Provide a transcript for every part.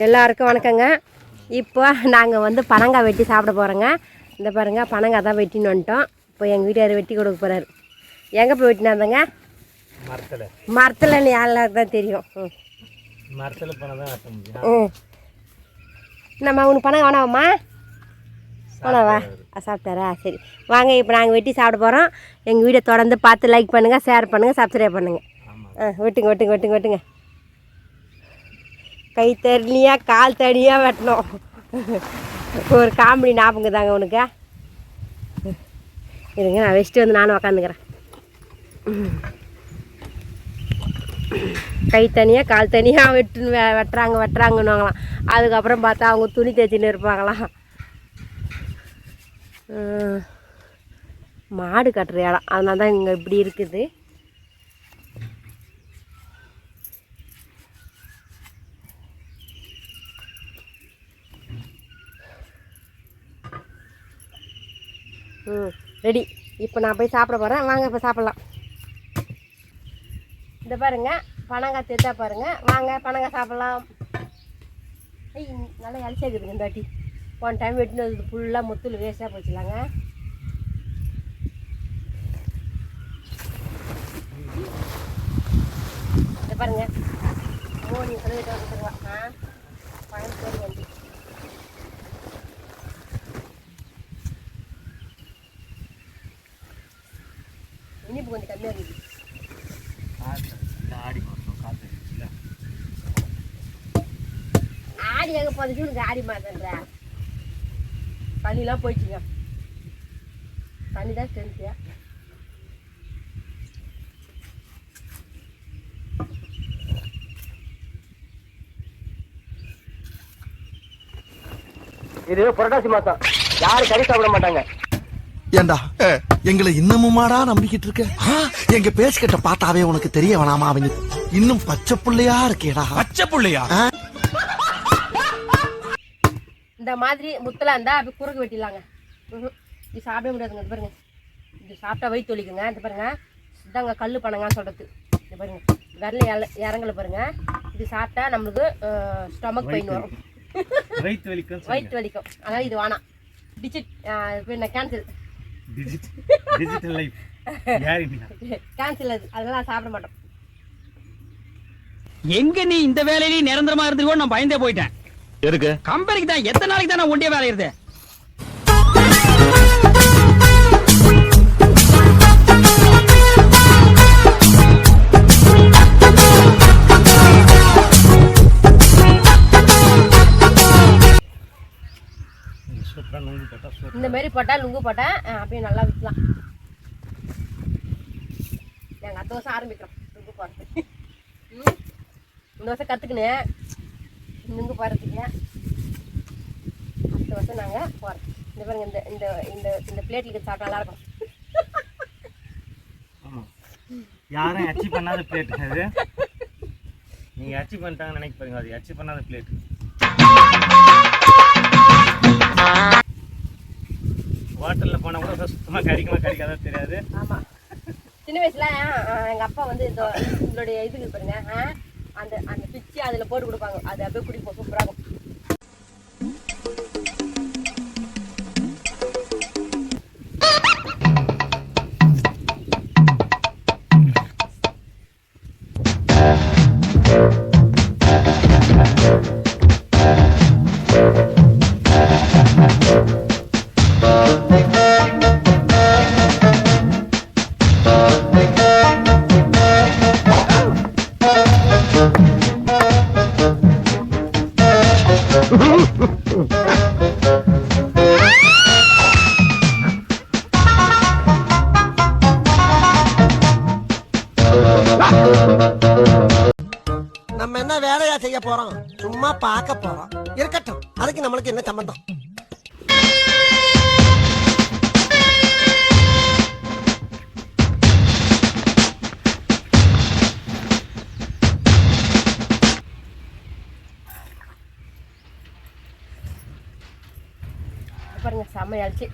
எல்லாருக்கும் வணக்கங்க. இப்போ நாங்கள் வந்து பனங்காய் வெட்டி சாப்பிட போகிறோங்க இந்த பாருங்க பனங்காய் தான் வெட்டின்னு வந்துட்டோம். இப்போ எங்கள் வீட்டுக்காரர் வெட்டி கொடுக்க போகிறாரு எங்கே போய் வெட்டினாந்தங்க மரத்தில். மரத்துலன்னு யாருக்கு தான் தெரியும். ம். மரத்தில் ம். நம்ம உனக்கு பணம் வேணாமா ஆ, சாப்பிட்டாரா? சரி. வாங்க இப்போ நாங்கள் வெட்டி சாப்பிட போகிறோம் எங்கள் வீடியோ தொடர்ந்து பார்த்து லைக் பண்ணுங்கள் ஷேர் பண்ணுங்கள் சப்ஸ்கிரைப் பண்ணுங்கள் ஆ வெட்டுங்க வெட்டுங்க வெட்டுங்க வெட்டுங்க. கை தனியாக கால் தனியாக வெட்டணும். ஒரு காமெடி ஞாபகம் தாங்க உனக்கு. இருங்க நான் வச்சுட்டு வந்து நானும் உக்காந்துக்கிறேன். கை தனியாக கால் தனியாக வெட்டுன்னு வெ வெட்டுறாங்க வெட்டுறாங்கன்னுவாங்களாம். அதுக்கப்புறம் பார்த்தா அவங்க துணி தேய்ச்சின்னு இருப்பாங்களாம். மாடு கட்டுற இடம். அதனால தான் இங்கே இப்படி இருக்குது. ம் ரெடி. இப்போ நான் போய் சாப்பிட போகிறேன் வாங்க இப்போ சாப்பிட்லாம். இந்த பாருங்க பனங்காய் தெத்தா பாருங்கள் வாங்க பனங்காய் சாப்பிட்லாம். ஐய் நல்லா இலச்சியா இருக்குதுங்க இந்த வாட்டி. போன டைம் வெட்டினது ஃபுல்லாக முத்தில் வேஸ்ட்டாக போச்சுலாங்க. பாருங்க. ஓ நீங்கள் சொல்லிட்டு வந்துருவா. ஆ பழம் சரி வந்து இனிப்பு கொஞ்சம் கம்மியாக இருக்குது ஆடி ஆடி எங்கே போதுச்சு உனக்கு ஆடி மாதன்றா தண்ணிலாம் போயிடுச்சுங்க. தண்ணி தான் ஸ்ட்ரென்த்து இது புரட்டாசி மாதம் யாரும் கறி சாப்பிட மாட்டாங்க. ஏண்டா? எங்களை இன்னமுமாடா நம்பிக்கிட்டு இருக்க? ஆ, எங்க பேசிக்கிட்ட பார்த்தாவே உனக்கு தெரிய வேணாமா அவங்க இன்னும் பச்சை புள்ளையா இருக்கேடா. பச்சை புள்ளையா? இந்த மாதிரி முத்தலாம் இருந்தால் அப்படி குறுக்கு வெட்டிடலாங்க. இது சாப்பிட முடியாதுங்க. இது பாருங்க. இது சாப்பிட்டா வயிற்று வலிக்குங்க. இது பாருங்க. இதாங்க கல் பனங்கன்னு சொல்கிறது இது பாருங்க. விரல இல இறங்கல பாருங்க. இது சாப்பிட்டா நம்மளுக்கு ஸ்டொமக் பெயின் வரும். வயிற்று வலிக்கும் வயிற்று வலிக்கும். அதனால் இது வேணாம். Digit cancel digit digital life யார் இல்லையா கேன்சல் அது அதெல்லாம் சாப்பிட மாட்டோம். எங்க நீ இந்த வேலையில நிரந்தரமா இருந்துக்கோ நான் பயந்தே போயிட்டேன். எதுக்கு? கம்பெனிக்கு தான் எத்தனை நாளைக்கு தான் நான் ஒண்டிய வேலை இருந்தேன்? மாதிரி போட்டால் லுங்கு போட்டால் அப்படியே நல்லா விற்கலாம். நாங்கள் அடுத்த வருஷம் ஆரம்பிக்கிறோம். லுங்கு போடுறது இந்த வருஷம் கற்றுக்கினேன் லுங்கு போடுறதுக்கு அடுத்த வருஷம் நாங்கள் போகிறோம் இந்த பாருங்க இந்த இந்த இந்த இந்த பிளேட்டில் சாப்பிட்டா நல்லா இருக்கும். ஆமாம் யாரும் அச்சீவ் பண்ணாத பிளேட் அது. நீங்கள் அச்சீவ் பண்ணிட்டாங்கன்னு நினைக்க பாருங்க அது அச்சீவ் பண்ணாத பிளேட் சுத்தமாக கறிக்குமா கறிக்காத தெரியாது ஆமாம் சின்ன வயசுல எங்கள் அப்பா வந்து இந்த உங்களுடைய இது பாருங்க அந்த அந்த பிச்சு அதில் போட்டு கொடுப்பாங்க. அது அப்படியே குடிப்போம் சூப்பராக இருக்கும். நம்ம என்ன வேலையா செய்ய போறோம்? சும்மா பார்க்க போறோம். இருக்கட்டும். அதுக்கு நம்மளுக்கு என்ன சம்பந்தம்? பாருங்க செம்ம அழிச்சு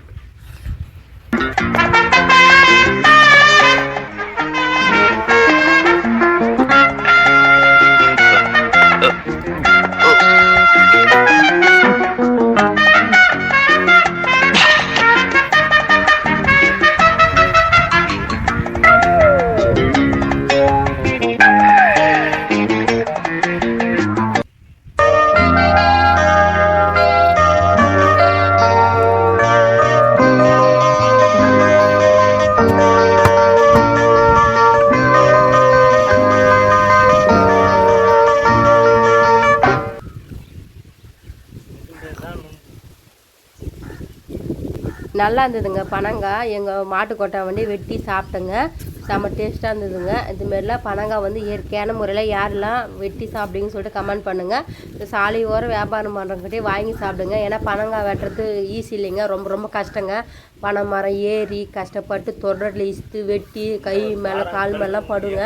நல்லா இருந்ததுங்க. பனங்காய் எங்கள் மாட்டுக்கொட்டை வண்டி வெட்டி சாப்பிட்டேங்க. செம்ம டேஸ்ட்டாக இருந்ததுங்க. இதுமாரிலாம் பனங்காய் வந்து இயற்கையான முறையில் யாரெல்லாம் வெட்டி சாப்பிடுங்கன்னு சொல்லிட்டு கமெண்ட் பண்ணுங்கள் இந்த சாலை ஓரம் வியாபாரம் பண்ணுறவங்ககிட்டே வாங்கி சாப்பிடுங்க. ஏன்னா பனங்காய் வெட்டுறது ஈஸி இல்லைங்க. ரொம்ப ரொம்ப கஷ்டங்க. பனை மரம் ஏறி கஷ்டப்பட்டு தொடரில் இஸ்த்து வெட்டி கை மேலே கால் மேலாம் படுங்க.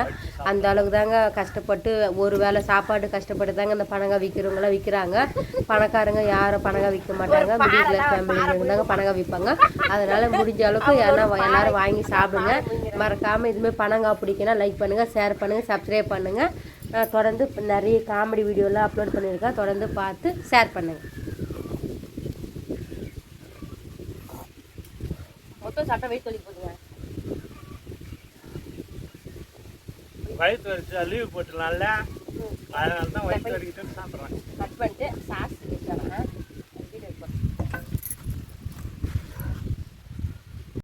அந்த அளவுக்கு தாங்க கஷ்டப்பட்டு ஒரு வேளை சாப்பாடு கஷ்டப்பட்டு தாங்க இந்த பனங்காய் விற்கிறவங்களாம் விற்கிறாங்க பணக்காரங்க யாரும் பனங்காய் விற்க மாட்டாங்க. மிடில் கிளாஸ் ஃபேமிலியில் தாங்க பனங்காய் விற்பாங்க அதனால் முடிஞ்ச அளவுக்கு யாரா எல்லாரும் வாங்கி சாப்பிடுங்க. மறக்காமல் இதுமாதிரி பனங்காய் பிடிக்குன்னா லைக் பண்ணுங்கள் ஷேர் பண்ணுங்கள் சப்ஸ்கிரைப் பண்ணுங்கள் நான் தொடர்ந்து இப்ப நிறைய காமெடி வீடியோலாம் அப்லோட் பண்ணியிருக்கேன். தொடர்ந்து பார்த்து ஷேர் பண்ணுங்கள் மொத்தம் சட்டை வெயிட் சொல்லி போதுங்க வயிற்று வரிச்சு லீவ் போட்டுலாம்ல அதனால தான் வயிற்று வரைக்கும் சாப்பிட்றேன். கட் பண்ணிட்டு சாஸ் வச்சுக்கலாம்